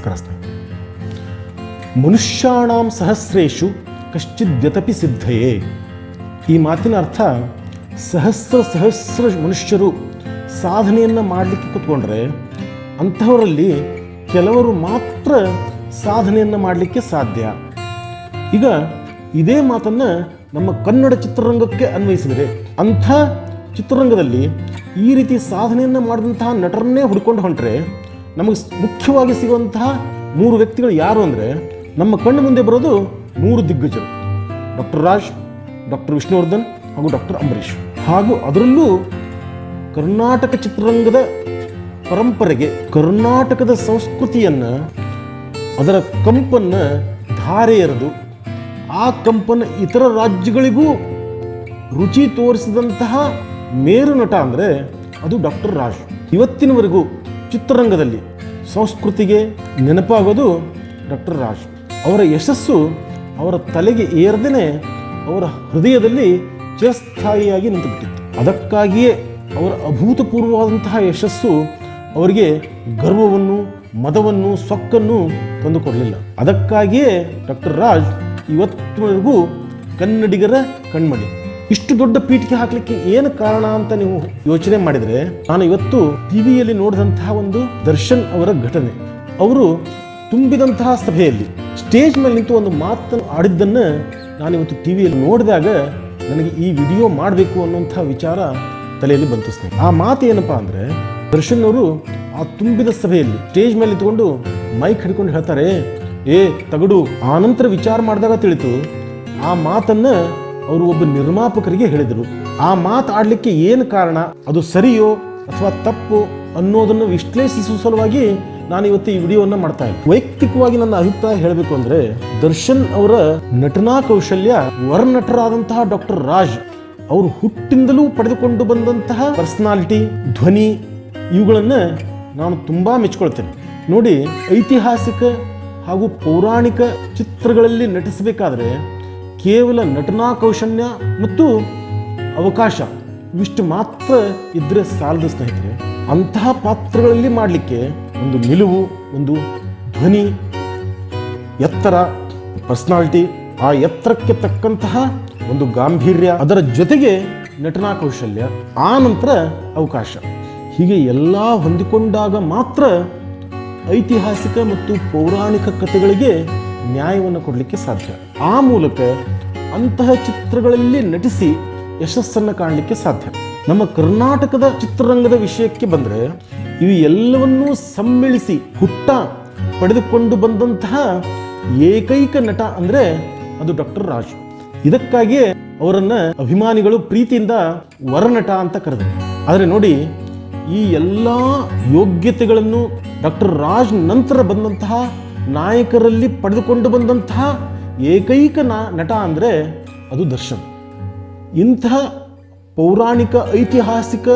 ಸ್ನೇಹಿತರೆ ಮನುಷ್ಯಾಣಾಂ ಸಹಸ್ರೇಶು ಕಶ್ಚಿದ್ಯತಪಿ ಸಿದ್ಧಯೇ. ಈ ಮಾತಿನ ಅರ್ಥ ಸಹಸ್ರ ಸಹಸ್ರ ಮನುಷ್ಯರು ಸಾಧನೆಯನ್ನು ಮಾಡಲಿಕ್ಕೆ ಕೂತ್ಕೊಂಡ್ರೆ ಅಂಥವರಲ್ಲಿ ಕೆಲವರು ಮಾತ್ರ ಸಾಧನೆಯನ್ನು ಮಾಡಲಿಕ್ಕೆ ಸಾಧ್ಯ. ಈಗ ಇದೇ ಮಾತನ್ನು ನಮ್ಮ ಕನ್ನಡ ಚಿತ್ರರಂಗಕ್ಕೆ ಅನ್ವಯಿಸಿದರೆ ಅಂಥ ಚಿತ್ರರಂಗದಲ್ಲಿ ಈ ರೀತಿ ಸಾಧನೆಯನ್ನು ಮಾಡಿದಂತಹ ನಟರನ್ನೇ ಹುಡ್ಕೊಂಡು ಹೊಂಟ್ರೆ ನಮಗೆ ಮುಖ್ಯವಾಗಿ ಸಿಗುವಂತಹ ಮೂರು ವ್ಯಕ್ತಿಗಳು ಯಾರು ಅಂದರೆ ನಮ್ಮ ಕಣ್ಣು ಮುಂದೆ ಬರೋದು ಮೂರು ದಿಗ್ಗಜರು. ಡಾಕ್ಟರ್ ರಾಜ್, ಡಾಕ್ಟರ್ ವಿಷ್ಣುವರ್ಧನ್ ಹಾಗೂ ಡಾಕ್ಟರ್ ಅಂಬರೀಷ್. ಹಾಗೂ ಅದರಲ್ಲೂ ಕರ್ನಾಟಕ ಚಿತ್ರರಂಗದ ಪರಂಪರೆಗೆ ಕರ್ನಾಟಕದ ಸಂಸ್ಕೃತಿಯನ್ನು, ಅದರ ಕಂಪನ್ನು ಧಾರೆ ಎರೆದು, ಆ ಕಂಪನ್ನು ಇತರ ರಾಜ್ಯಗಳಿಗೂ ರುಚಿ ತೋರಿಸಿದಂತಹ ಮೇರು ನಟ ಅಂದರೆ ಅದು ಡಾಕ್ಟರ್ ರಾಜ್. ಇವತ್ತಿನವರೆಗೂ ಚಿತ್ರರಂಗದಲ್ಲಿ ಸಂಸ್ಕೃತಿಗೆ ನೆನಪಾಗೋದು ಡಾಕ್ಟರ್ ರಾಜ್. ಅವರ ಯಶಸ್ಸು ಅವರ ತಲೆಗೆ ಏರದೇನೆ ಅವರ ಹೃದಯದಲ್ಲಿ ಚಿರಸ್ಥಾಯಿಯಾಗಿ ನಿಂತುಬಿಟ್ಟಿತ್ತು. ಅದಕ್ಕಾಗಿಯೇ ಅವರ ಅಭೂತಪೂರ್ವವಾದಂತಹ ಯಶಸ್ಸು ಅವರಿಗೆ ಗರ್ವವನ್ನು, ಮದವನ್ನು, ಸೊಕ್ಕನ್ನು ತಂದುಕೊಡಲಿಲ್ಲ. ಅದಕ್ಕಾಗಿಯೇ ಡಾಕ್ಟರ್ ರಾಜ್ ಇವತ್ತಿನವರೆಗೂ ಕನ್ನಡಿಗರ ಕಣ್ಮಣಿ ಇಷ್ಟು ದೊಡ್ಡ ಪೀಠಿಗೆ ಹಾಕಲಿಕ್ಕೆ ಏನು ಕಾರಣ ಅಂತ ನೀವು ಯೋಚನೆ ಮಾಡಿದರೆ, ನಾನು ಇವತ್ತು ಟಿವಿಯಲ್ಲಿ ನೋಡಿದಂತಹ ಒಂದು ದರ್ಶನ್ ಅವರ ಘಟನೆ. ಅವರು ತುಂಬಿದಂತಹ ಸಭೆಯಲ್ಲಿ ಸ್ಟೇಜ್ ಮೇಲೆ ನಿಂತು ಒಂದು ಮಾತನ್ನು ಆಡಿದ್ದನ್ನು ನಾನು ಇವತ್ತು ಟಿವಿಯಲ್ಲಿ ನೋಡಿದಾಗ ನನಗೆ ಈ ವಿಡಿಯೋ ಮಾಡಬೇಕು ಅನ್ನುವಂಥ ವಿಚಾರ ತಲೆಯಲ್ಲಿ ಬಂತು ಸ್ನೇಹಿತರೆ ಆ ಮಾತು ಏನಪ್ಪಾ ಅಂದರೆ, ದರ್ಶನ್ ಅವರು ಆ ತುಂಬಿದ ಸಭೆಯಲ್ಲಿ ಸ್ಟೇಜ್ ಮೇಲೆ ನಿಂತ್ಕೊಂಡು ಮೈಕ್ ಹಿಡ್ಕೊಂಡು ಹೇಳ್ತಾರೆ, ಏ ತಗಡು ಆನಂತರ ನಂತರ ವಿಚಾರ ಮಾಡಿದಾಗ ತಿಳಿತು, ಆ ಮಾತನ್ನ ಅವರು ಒಬ್ಬ ನಿರ್ಮಾಪಕರಿಗೆ ಹೇಳಿದರು. ಆ ಮಾತು ಆಡಲಿಕ್ಕೆ ಏನು ಕಾರಣ? ಅದು ಸರಿಯೋ ಅಥವಾ ತಪ್ಪು ಅನ್ನೋದನ್ನು ವಿಶ್ಲೇಷಿಸುವ ಸಲುವಾಗಿ ನಾನು ಇವತ್ತು ಈ ವಿಡಿಯೋವನ್ನು ಮಾಡ್ತಾ ಇದ್ದೆ. ವೈಯಕ್ತಿಕವಾಗಿ ನನ್ನ ಅಭಿಪ್ರಾಯ ಹೇಳಬೇಕು ಅಂದರೆ ದರ್ಶನ್ ಅವರ ನಟನಾ ಕೌಶಲ್ಯ ವರನಟರಾದಂತಹ ಡಾಕ್ಟರ್ ರಾಜ್, ಅವರು ಹುಟ್ಟಿಂದಲೂ ಪಡೆದುಕೊಂಡು ಬಂದಂತಹ ಪರ್ಸನಾಲಿಟಿ, ಧ್ವನಿ, ಇವುಗಳನ್ನು ನಾನು ತುಂಬ ಮೆಚ್ಕೊಳ್ತೇನೆ. ನೋಡಿ, ಐತಿಹಾಸಿಕ ಹಾಗೂ ಪೌರಾಣಿಕ ಚಿತ್ರಗಳಲ್ಲಿ ನಟಿಸಬೇಕಾದ್ರೆ ಕೇವಲ ನಟನಾ ಕೌಶಲ್ಯ ಮತ್ತು ಅವಕಾಶ ಇವಿಷ್ಟು ಮಾತ್ರ ಇದ್ರೆ ಸಾಲದು ಸ್ನೇಹಿತರೆ. ಅಂತಹ ಪಾತ್ರಗಳಲ್ಲಿ ಮಾಡಲಿಕ್ಕೆ ಒಂದು ನಿಲುವು, ಒಂದು ಧ್ವನಿ, ಎತ್ತರ, ಪರ್ಸನಾಲಿಟಿ, ಆ ಎತ್ತರಕ್ಕೆ ತಕ್ಕಂತಹ ಒಂದು ಗಾಂಭೀರ್ಯ, ಅದರ ಜೊತೆಗೆ ನಟನಾ ಕೌಶಲ್ಯ, ಆ ನಂತರ ಅವಕಾಶ. ಹೀಗೆ ಎಲ್ಲ ಹೊಂದಿಕೊಂಡಾಗ ಮಾತ್ರ ಐತಿಹಾಸಿಕ ಮತ್ತು ಪೌರಾಣಿಕ ಕಥೆಗಳಿಗೆ ನ್ಯಾಯವನ್ನು ಕೊಡಲಿಕ್ಕೆ ಸಾಧ್ಯ. ಆ ಮೂಲಕ ಅಂತಹ ಚಿತ್ರಗಳಲ್ಲಿ ನಟಿಸಿ ಯಶಸ್ಸನ್ನು ಕಾಣಲಿಕ್ಕೆ ಸಾಧ್ಯ. ನಮ್ಮ ಕರ್ನಾಟಕದ ಚಿತ್ರರಂಗದ ವಿಷಯಕ್ಕೆ ಬಂದರೆ ಇವು ಎಲ್ಲವನ್ನೂ ಸಮ್ಮಿಳಿಸಿ ಹುಟ್ಟ ಪಡೆದುಕೊಂಡು ಬಂದಂತಹ ಏಕೈಕ ನಟ ಅಂದರೆ ಅದು ಡಾಕ್ಟರ್ ರಾಜ್. ಇದಕ್ಕಾಗಿಯೇ ಅವರನ್ನ ಅಭಿಮಾನಿಗಳು ಪ್ರೀತಿಯಿಂದ ವರನಟ ಅಂತ ಕರೆದರು. ಆದರೆ ನೋಡಿ, ಈ ಎಲ್ಲ ಯೋಗ್ಯತೆಗಳನ್ನು ಡಾಕ್ಟರ್ ರಾಜ್ ನಂತರ ಬಂದಂತಹ ನಾಯಕರಲ್ಲಿ ಪಡೆದುಕೊಂಡು ಬಂದಂತಹ ಏಕೈಕ ನಟ ಅಂದರೆ ಅದು ದರ್ಶನ್. ಇಂತಹ ಪೌರಾಣಿಕ ಐತಿಹಾಸಿಕ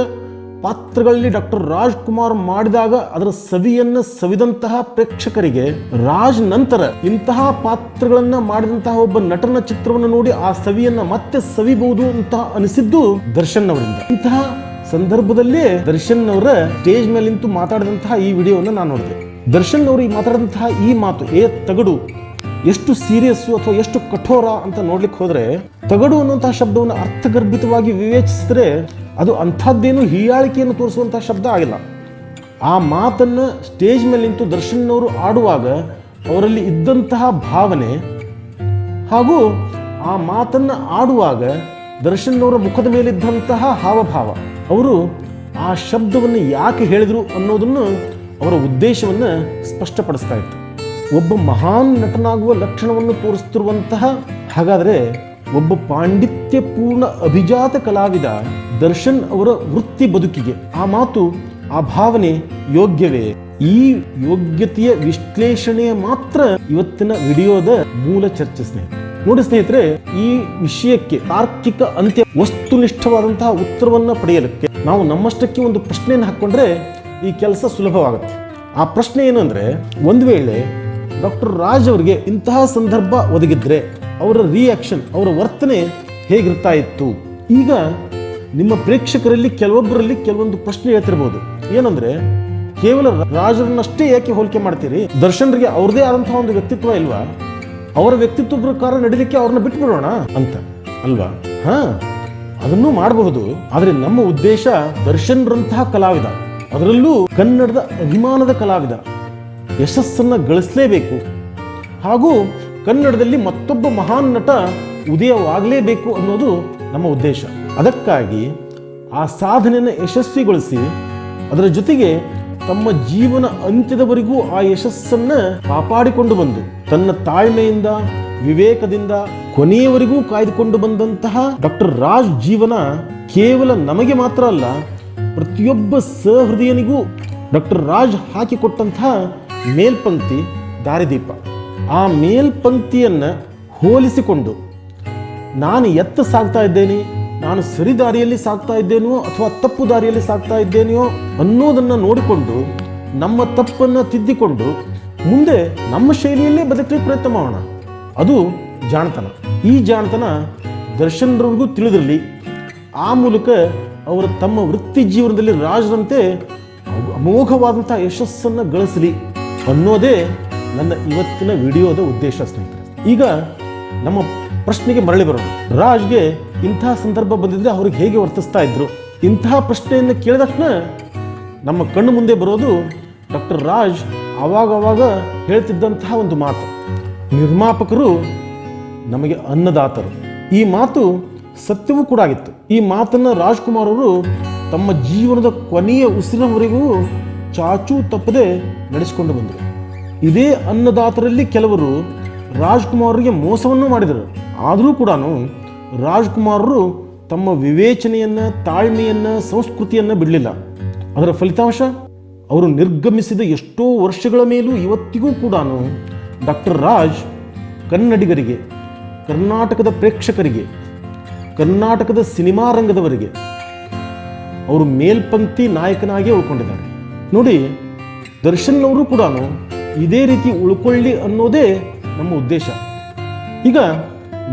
ಪಾತ್ರಗಳಲ್ಲಿ ಡಾಕ್ಟರ್ ರಾಜ್ಕುಮಾರ್ ಮಾಡಿದಾಗ ಅದರ ಸವಿಯನ್ನು ಸವಿದಂತಹ ಪ್ರೇಕ್ಷಕರಿಗೆ ರಾಜ್ ನಂತರ ಇಂತಹ ಪಾತ್ರಗಳನ್ನು ಮಾಡಿದಂತಹ ಒಬ್ಬ ನಟನ ಚಿತ್ರವನ್ನು ನೋಡಿ ಆ ಸವಿಯನ್ನು ಮತ್ತೆ ಸವಿಬಹುದು ಅಂತ ಅನಿಸಿದ್ದು ದರ್ಶನ್ ಅವರಿಂದ. ಇಂತಹ ಸಂದರ್ಭದಲ್ಲಿ ದರ್ಶನ್ ಅವರ ಸ್ಟೇಜ್ ಮೇಲೆ ನಿಂತು ಮಾತಾಡಿದಂತಹ ಈ ವಿಡಿಯೋವನ್ನು ನಾನು ನೋಡಿದೆ. ದರ್ಶನ್ ಅವರು ಈ ಮಾತಾಡಿದಂತಹ ಈ ಮಾತು, ಏ ತಗಡು, ಎಷ್ಟು ಸೀರಿಯಸ್ಸು ಅಥವಾ ಎಷ್ಟು ಕಠೋರ ಅಂತ ನೋಡ್ಲಿಕ್ಕೆ ಹೋದ್ರೆ, ತಗಡು ಅನ್ನುವಂತಹ ಶಬ್ದವನ್ನು ಅರ್ಥಗರ್ಭಿತವಾಗಿ ವಿವೇಚಿಸಿದ್ರೆ ಅದು ಅಂಥದ್ದೇನು ಹೀಯಾಳಿಕೆಯನ್ನು ತೋರಿಸುವಂತಹ ಶಬ್ದ ಆಗಿಲ್ಲ. ಆ ಮಾತನ್ನು ಸ್ಟೇಜ್ ಮೇಲೆ ನಿಂತು ದರ್ಶನ್ ಅವರು ಆಡುವಾಗ ಅವರಲ್ಲಿ ಇದ್ದಂತಹ ಭಾವನೆ ಹಾಗೂ ಆ ಮಾತನ್ನು ಆಡುವಾಗ ದರ್ಶನ್ ಅವರ ಮುಖದ ಮೇಲಿದ್ದಂತಹ ಹಾವಭಾವ. ಅವರು ಆ ಶಬ್ದವನ್ನು ಯಾಕೆ ಹೇಳಿದರು ಅನ್ನೋದನ್ನು ಅವರ ಉದ್ದೇಶವನ್ನು ಸ್ಪಷ್ಟಪಡಿಸ್ತಾ ಇತ್ತು. ಒಬ್ಬ ಮಹಾನ್ ನಟನಾಗುವ ಲಕ್ಷಣವನ್ನು ತೋರಿಸ್ತಿರುವಂತಹ ಹಾಗಾದರೆ ಒಬ್ಬ ಪಾಂಡಿತ್ಯಪೂರ್ಣ ಅಭಿಜಾತ ಕಲಾವಿದ ದರ್ಶನ್ ಅವರ ವೃತ್ತಿ ಬದುಕಿಗೆ ಆ ಮಾತು, ಆ ಭಾವನೆ ಯೋಗ್ಯವೇ? ಈ ಯೋಗ್ಯತೆಯ ವಿಶ್ಲೇಷಣೆಯ ಮಾತ್ರ ಇವತ್ತಿನ ವಿಡಿಯೋದ ಮೂಲ ಚರ್ಚೆ ಸ್ನೇಹಿತರೆ. ನೋಡಿ ಸ್ನೇಹಿತರೆ, ಈ ವಿಷಯಕ್ಕೆ ತಾರ್ಕಿಕ ಅಂತ್ಯ ವಸ್ತುನಿಷ್ಠವಾದಂತಹ ಉತ್ತರವನ್ನ ಪಡೆಯಲಿಕ್ಕೆ ನಾವು ನಮ್ಮಷ್ಟಕ್ಕೆ ಒಂದು ಪ್ರಶ್ನೆಯನ್ನು ಹಾಕ್ಕೊಂಡ್ರೆ ಈ ಕೆಲಸ ಸುಲಭವಾಗುತ್ತೆ. ಆ ಪ್ರಶ್ನೆ ಏನು ಅಂದ್ರೆ ಒಂದು ವೇಳೆ ಡಾಕ್ಟರ್ ರಾಜ್ ಅವರಿಗೆ ಇಂತಹ ಸಂದರ್ಭ ಒದಗಿದ್ರೆ ಅವರ ರಿಯಾಕ್ಷನ್ ಅವರ ವರ್ತನೆ ಹೇಗಿರ್ತಾ ಇತ್ತು? ಈಗ ನಿಮ್ಮ ಪ್ರೇಕ್ಷಕರಲ್ಲಿ ಕೆಲವೊಬ್ಬರಲ್ಲಿ ಕೆಲವೊಂದು ಪ್ರಶ್ನೆ ಹೇಳ್ತಿರ್ಬೋದು. ಏನಂದ್ರೆ, ಕೇವಲ ರಾಜರನ್ನಷ್ಟೇ ಯಾಕೆ ಹೋಲಿಕೆ ಮಾಡ್ತೀರಿ? ದರ್ಶನ್ರಿಗೆ ಅವ್ರದೇ ಆದಂತಹ ಒಂದು ವ್ಯಕ್ತಿತ್ವ ಇಲ್ವಾ? ಅವರ ವ್ಯಕ್ತಿತ್ವ ಪ್ರಕಾರ ನಡೀಲಿಕ್ಕೆ ಅವ್ರನ್ನ ಬಿಟ್ಬಿಡೋಣ ಅಂತ. ಅಲ್ವಾ? ಹ, ಅದನ್ನು ಮಾಡಬಹುದು. ಆದರೆ ನಮ್ಮ ಉದ್ದೇಶ ದರ್ಶನ್ರಂತಹ ಕಲಾವಿದ ಅದರಲ್ಲೂ ಕನ್ನಡದ ಅಭಿಮಾನದ ಕಲಾವಿದ ಯಶಸ್ಸನ್ನ ಗಳಿಸಲೇಬೇಕು. ಹಾಗೂ ಕನ್ನಡದಲ್ಲಿ ಮತ್ತೊಬ್ಬ ಮಹಾನ್ ನಟ ಉದಯವಾಗಲೇಬೇಕು ಅನ್ನೋದು ನಮ್ಮ ಉದ್ದೇಶ. ಅದಕ್ಕಾಗಿ ಆ ಸಾಧನೆಯನ್ನು ಯಶಸ್ವಿಗೊಳಿಸಿ ಅದರ ಜೊತೆಗೆ ತಮ್ಮ ಜೀವನ ಅಂತ್ಯದವರೆಗೂ ಆ ಯಶಸ್ಸನ್ನ ಕಾಪಾಡಿಕೊಂಡು ಬಂದು, ತನ್ನ ತಾಳ್ಮೆಯಿಂದ, ವಿವೇಕದಿಂದ ಕೊನೆಯವರೆಗೂ ಕಾಯ್ದುಕೊಂಡು ಬಂದಂತಹ ಡಾಕ್ಟರ್ ರಾಜ್ ಜೀವನ ಕೇವಲ ನಮಗೆ ಮಾತ್ರ ಅಲ್ಲ ಪ್ರತಿಯೊಬ್ಬ ಸಹೃದಯನಿಗೂ ಡಾಕ್ಟರ್ ರಾಜ್ ಹಾಕಿಕೊಟ್ಟಂತಹ ಮೇಲ್ಪಂಕ್ತಿ ದಾರಿದೀಪ. ಆ ಮೇಲ್ಪಂಕ್ತಿಯನ್ನು ಹೋಲಿಸಿಕೊಂಡು, ನಾನು ಎತ್ತ ಸಾಗ್ತಾ ಇದ್ದೇನೆ, ನಾನು ಸರಿ ದಾರಿಯಲ್ಲಿ ಸಾಗ್ತಾ ಇದ್ದೇನೋ ಅಥವಾ ತಪ್ಪು ದಾರಿಯಲ್ಲಿ ಸಾಗ್ತಾ ಇದ್ದೇನೆಯೋ ಅನ್ನೋದನ್ನು ನೋಡಿಕೊಂಡು, ನಮ್ಮ ತಪ್ಪನ್ನು ತಿದ್ದಿಕೊಂಡು ಮುಂದೆ ನಮ್ಮ ಶೈಲಿಯಲ್ಲೇ ಬದುಕಲಿಕ್ಕೆ ಪ್ರಯತ್ನ ಮಾಡೋಣ. ಅದು ಜಾಣತನ. ಈ ಜಾಣತನ ದರ್ಶನರವ್ರಿಗೂ ತಿಳಿದಿರಲಿ. ಆ ಮೂಲಕ ಅವರು ತಮ್ಮ ವೃತ್ತಿ ಜೀವನದಲ್ಲಿ ರಾಜರಂತೆ ಅಮೋಘವಾದಂತಹ ಯಶಸ್ಸನ್ನು ಗಳಿಸಲಿ ಅನ್ನೋದೇ ನನ್ನ ಇವತ್ತಿನ ವಿಡಿಯೋದ ಉದ್ದೇಶ ಸ್ನೇಹಿತರೆ. ಈಗ ನಮ್ಮ ಪ್ರಶ್ನೆಗೆ ಮರಳಿ ಬರೋಣ. ರಾಜ್ಗೆ ಇಂತಹ ಸಂದರ್ಭ ಬಂದಿದ್ರೆ ಅವ್ರಿಗೆ ಹೇಗೆ ವರ್ತಿಸ್ತಾ ಇದ್ರು? ಇಂತಹ ಪ್ರಶ್ನೆಯನ್ನು ಕೇಳಿದ ತಕ್ಷಣ ನಮ್ಮ ಕಣ್ಣು ಮುಂದೆ ಬರೋದು ಡಾಕ್ಟರ್ ರಾಜ್ ಅವಾಗ ಹೇಳ್ತಿದ್ದಂತಹ ಒಂದು ಮಾತು. ನಿರ್ಮಾಪಕರು ನಮಗೆ ಅನ್ನದಾತರು. ಈ ಮಾತು ಸತ್ಯವೂ ಕೂಡ ಆಗಿತ್ತು. ಈ ಮಾತನ್ನು ರಾಜ್ಕುಮಾರ್ ಅವರು ತಮ್ಮ ಜೀವನದ ಕೊನೆಯ ಉಸಿರಿನವರೆಗೂ ಚಾಚು ತಪ್ಪದೆ ನಡೆಸಿಕೊಂಡು ಬಂದರು. ಇದೇ ಅನ್ನದಾತರಲ್ಲಿ ಕೆಲವರು ರಾಜ್ಕುಮಾರ್ಗೆ ಮೋಸವನ್ನು ಮಾಡಿದರು. ಆದರೂ ಕೂಡ ರಾಜ್ಕುಮಾರರು ತಮ್ಮ ವಿವೇಚನೆಯನ್ನ, ತಾಳ್ಮೆಯನ್ನ, ಸಂಸ್ಕೃತಿಯನ್ನ ಬಿಡಲಿಲ್ಲ. ಅದರ ಫಲಿತಾಂಶ? ಅವರು ನಿರ್ಗಮಿಸಿದ ಎಷ್ಟೋ ವರ್ಷಗಳ ಮೇಲೂ ಇವತ್ತಿಗೂ ಕೂಡ ಡಾಕ್ಟರ್ ರಾಜ್ ಕನ್ನಡಿಗರಿಗೆ, ಕರ್ನಾಟಕದ ಪ್ರೇಕ್ಷಕರಿಗೆ ಕರ್ನಾಟಕದ ಸಿನಿಮಾ ರಂಗದವರಿಗೆ ಅವರು ಮೇಲ್ಪಂಕ್ತಿ ನಾಯಕನಾಗಿ ಉಳ್ಕೊಂಡಿದ್ದಾರೆ. ನೋಡಿ ದರ್ಶನ್ ಅವರು ಕೂಡ ಇದೇ ರೀತಿ ಉಳ್ಕೊಳ್ಳಿ ಅನ್ನೋದೇ ನಮ್ಮ ಉದ್ದೇಶ. ಈಗ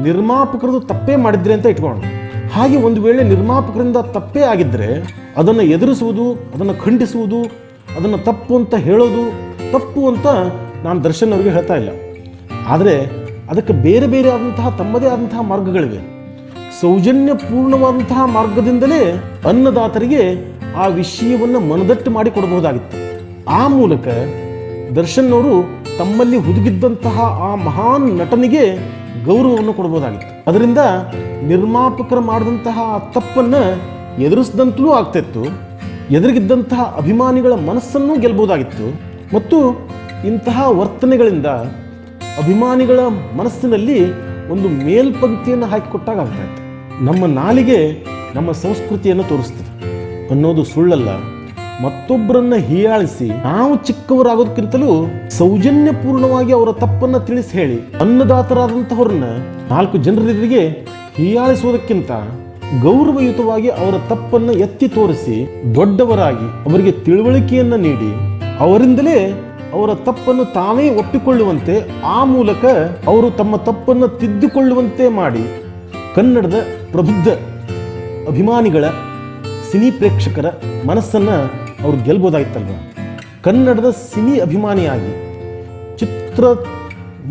ನಿರ್ಮಾಪಕರದು ತಪ್ಪೇ ಮಾಡಿದ್ರೆ ಅಂತ ಇಟ್ಕೊಳ್ಳೋಣ. ಹಾಗೆ ಒಂದು ವೇಳೆ ನಿರ್ಮಾಪಕರಿಂದ ತಪ್ಪೇ ಆಗಿದ್ದರೆ ಅದನ್ನು ಎದುರಿಸುವುದು, ಅದನ್ನು ಖಂಡಿಸುವುದು, ಅದನ್ನು ತಪ್ಪು ಅಂತ ಹೇಳೋದು, ತಪ್ಪು ಅಂತ ನಾನು ದರ್ಶನ್ ಅವರಿಗೆ ಹೇಳ್ತಾ ಇಲ್ಲ. ಆದರೆ ಅದಕ್ಕೆ ಬೇರೆ ಬೇರೆ ಆದಂತಹ ತಮ್ಮದೇ ಆದಂತಹ ಮಾರ್ಗಗಳಿವೆ. ಸೌಜನ್ಯಪೂರ್ಣವಾದಂತಹ ಮಾರ್ಗದಿಂದಲೇ ಅನ್ನದಾತರಿಗೆ ಆ ವಿಷಯವನ್ನು ಮನದಟ್ಟು ಮಾಡಿ ಕೊಡಬಹುದಾಗಿತ್ತು. ಆ ಮೂಲಕ ದರ್ಶನ್ ಅವರು ತಮ್ಮಲ್ಲಿ ಹುದುಗಿದ್ದಂತಹ ಆ ಮಹಾನ್ ನಟನಿಗೆ ಗೌರವವನ್ನು ಕೊಡಬಹುದಾಗಿತ್ತು. ಅದರಿಂದ ನಿರ್ಮಾಪಕರು ಮಾಡಿದಂತಹ ಆ ತಪ್ಪನ್ನು ಎದುರಿಸಿದಂತಲೂ ಆಗ್ತಿತ್ತು. ಎದುರಿಗಿದ್ದಂತಹ ಅಭಿಮಾನಿಗಳ ಮನಸ್ಸನ್ನು ಗೆಲ್ಲಬಹುದಾಗಿತ್ತು ಮತ್ತು ಇಂತಹ ವರ್ತನೆಗಳಿಂದ ಅಭಿಮಾನಿಗಳ ಮನಸ್ಸಿನಲ್ಲಿ ಒಂದು ಮೇಲ್ಪಂಕ್ತಿಯನ್ನು ಹಾಕಿಕೊಟ್ಟಾಗ ಆಗ್ತಾ ಇತ್ತು. ನಮ್ಮ ನಾಲಿಗೆ ನಮ್ಮ ಸಂಸ್ಕೃತಿಯನ್ನು ತೋರಿಸ್ತದೆ. ಅನ್ನೋದು ಸುಳ್ಳಲ್ಲ. ಮತ್ತೊಬ್ಬರನ್ನ ಹೀಯಾಳಿಸಿ ನಾವು ಚಿಕ್ಕವರಾಗೋದಕ್ಕಿಂತಲೂ ಸೌಜನ್ಯಪೂರ್ಣವಾಗಿ ಅವರ ತಪ್ಪನ್ನ ತಿಳಿಸಿ ಹೇಳಿ ಅನ್ನದಾತರಾದಂಥವ್ರನ್ನ ನಾಲ್ಕು ಜನರಿಗೆ ಹೀಯಾಳಿಸುವುದಕ್ಕಿಂತ ಗೌರವಯುತವಾಗಿ ಅವರ ತಪ್ಪನ್ನು ಎತ್ತಿ ತೋರಿಸಿ ದೊಡ್ಡವರಾಗಿ ಅವರಿಗೆ ತಿಳುವಳಿಕೆಯನ್ನ ನೀಡಿ ಅವರಿಂದಲೇ ಅವರ ತಪ್ಪನ್ನು ತಾವೇ ಒಪ್ಪಿಕೊಳ್ಳುವಂತೆ ಆ ಮೂಲಕ ಅವರು ತಮ್ಮ ತಪ್ಪನ್ನು ತಿದ್ದುಕೊಳ್ಳುವಂತೆ ಮಾಡಿ ಕನ್ನಡದ ಪ್ರಬುದ್ಧ ಅಭಿಮಾನಿಗಳ ಸಿನಿ ಪ್ರೇಕ್ಷಕರ ಮನಸ್ಸನ್ನು ಅವರು ಗೆಲ್ಬೋದಾಗಿತ್ತಲ್ವ? ಕನ್ನಡದ ಸಿನಿ ಅಭಿಮಾನಿಯಾಗಿ ಚಿತ್ರ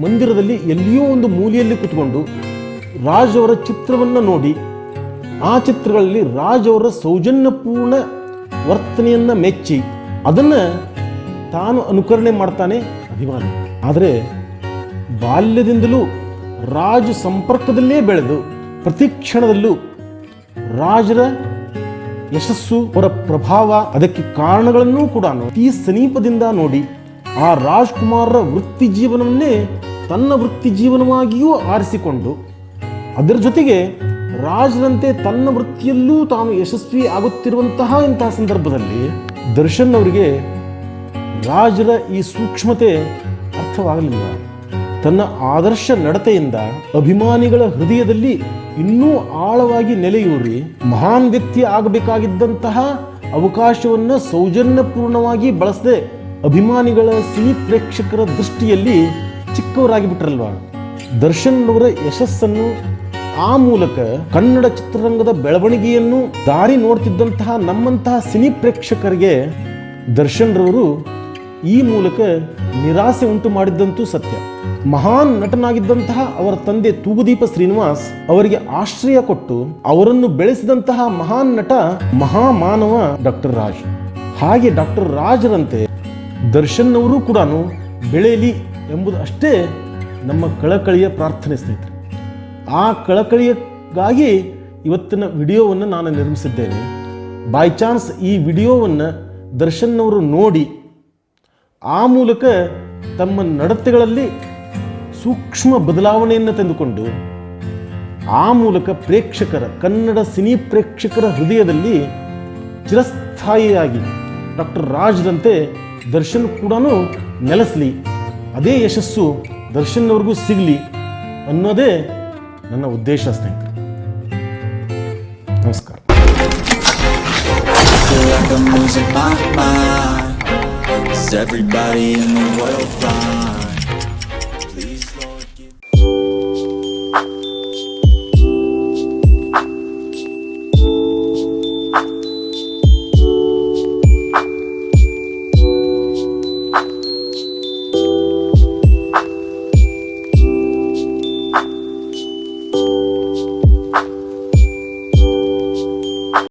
ಮಂದಿರದಲ್ಲಿ ಎಲ್ಲಿಯೋ ಒಂದು ಮೂಲೆಯಲ್ಲಿ ಕೂತ್ಕೊಂಡು ರಾಜ್ ಅವರ ಚಿತ್ರವನ್ನು ನೋಡಿ, ಆ ಚಿತ್ರಗಳಲ್ಲಿ ರಾಜ್ ಅವರ ಸೌಜನ್ಯಪೂರ್ಣ ವರ್ತನೆಯನ್ನ ಮೆಚ್ಚಿ ಅದನ್ನು ತಾನು ಅನುಕರಣೆ ಮಾಡ್ತಾನೆ ಅಭಿಮಾನಿ. ಆದರೆ ಬಾಲ್ಯದಿಂದಲೂ ರಾಜ ಸಂಪರ್ಕದಲ್ಲೇ ಬೆಳೆದು ಪ್ರತಿ ಕ್ಷಣದಲ್ಲೂ ರಾಜರ ಯಶಸ್ಸು ಅವರ ಪ್ರಭಾವ, ಅದಕ್ಕೆ ಕಾರಣಗಳನ್ನೂ ಕೂಡ ಅತಿ ಸಮೀಪದಿಂದ ನೋಡಿ, ಆ ರಾಜ್ಕುಮಾರರ ವೃತ್ತಿ ಜೀವನವನ್ನೇ ತನ್ನ ವೃತ್ತಿ ಜೀವನವಾಗಿಯೂ ಆರಿಸಿಕೊಂಡು, ಅದರ ಜೊತೆಗೆ ರಾಜರಂತೆ ತನ್ನ ವೃತ್ತಿಯಲ್ಲೂ ತಾನು ಯಶಸ್ವಿ ಆಗುತ್ತಿರುವಂತಹ ಇಂತಹ ಸಂದರ್ಭದಲ್ಲಿ ದರ್ಶನ್ ಅವರಿಗೆ ರಾಜರ ಈ ಸೂಕ್ಷ್ಮತೆ ಅರ್ಥವಾಗಲಿಲ್ಲ. ತನ್ನ ಆದರ್ಶ ನಡತೆಯಿಂದ ಅಭಿಮಾನಿಗಳ ಹೃದಯದಲ್ಲಿ ಇನ್ನೂ ಆಳವಾಗಿ ನೆಲೆಯೂರಿ ಮಹಾನ್ ವ್ಯಕ್ತಿ ಆಗಬೇಕಾಗಿದ್ದಂತಹ ಅವಕಾಶವನ್ನು ಸೌಜನ್ಯಪೂರ್ಣವಾಗಿ ಬಳಸದೆ ಅಭಿಮಾನಿಗಳ ಸಿನಿ ಪ್ರೇಕ್ಷಕರ ದೃಷ್ಟಿಯಲ್ಲಿ ಚಿಕ್ಕವರಾಗಿ ಬಿಟ್ರಲ್ವಾ? ದರ್ಶನ್ ಅವರ ಯಶಸ್ಸನ್ನು ಆ ಮೂಲಕ ಕನ್ನಡ ಚಿತ್ರರಂಗದ ಬೆಳವಣಿಗೆಯನ್ನು ದಾರಿ ನೋಡ್ತಿದ್ದಂತಹ ನಮ್ಮಂತಹ ಸಿನಿ ಪ್ರೇಕ್ಷಕರಿಗೆ ದರ್ಶನ್ರವರು ಈ ಮೂಲಕ ನಿರಾಸೆ ಉಂಟು ಮಾಡಿದ್ದಂತೂ ಸತ್ಯ. ಮಹಾನ್ ನಟನಾಗಿದ್ದಂತಹ ಅವರ ತಂದೆ ತೂಗುದೀಪ ಶ್ರೀನಿವಾಸ್ ಅವರಿಗೆ ಆಶ್ರಯ ಕೊಟ್ಟು ಅವರನ್ನು ಬೆಳೆಸಿದಂತಹ ಮಹಾನ್ ನಟ ಮಹಾಮಾನವ ಡಾಕ್ಟರ್ ರಾಜ್. ಹಾಗೆ ಡಾಕ್ಟರ್ ರಾಜರಂತೆ ದರ್ಶನ್ ಅವರು ಕೂಡ ಬೆಳೆಯಲಿ ಎಂಬುದು ಅಷ್ಟೇ ನಮ್ಮ ಕಳಕಳಿಯ ಪ್ರಾರ್ಥನೆ ಸ್ನೇಹಿತರೆ. ಆ ಕಳಕಳಿಯಗಾಗಿ ಇವತ್ತಿನ ವಿಡಿಯೋವನ್ನು ನಾನು ನಿರ್ಮಿಸಿದ್ದೇನೆ. ಬೈ ಚಾನ್ಸ್ ಈ ವಿಡಿಯೋವನ್ನು ದರ್ಶನ್ನವರು ನೋಡಿ ಆ ಮೂಲಕ ತಮ್ಮ ನಡತೆಗಳಲ್ಲಿ ಸೂಕ್ಷ್ಮ ಬದಲಾವಣೆಯನ್ನು ತಂದುಕೊಂಡು ಆ ಮೂಲಕ ಪ್ರೇಕ್ಷಕರ, ಕನ್ನಡ ಸಿನಿ ಪ್ರೇಕ್ಷಕರ ಹೃದಯದಲ್ಲಿ ಚಿರಸ್ಥಾಯಿಯಾಗಿ ಡಾಕ್ಟರ್ ರಾಜ್ರಂತೆ ದರ್ಶನ್ ಕೂಡ ನೆಲೆಸಲಿ. ಅದೇ ಯಶಸ್ಸು ದರ್ಶನ್ ಅವ್ರಿಗೂ ಸಿಗಲಿ ಅನ್ನೋದೇ ನನ್ನ ಉದ್ದೇಶ ಸ್ನೇಹಿತರೆ. ನಮಸ್ಕಾರ. Everybody in the world blind?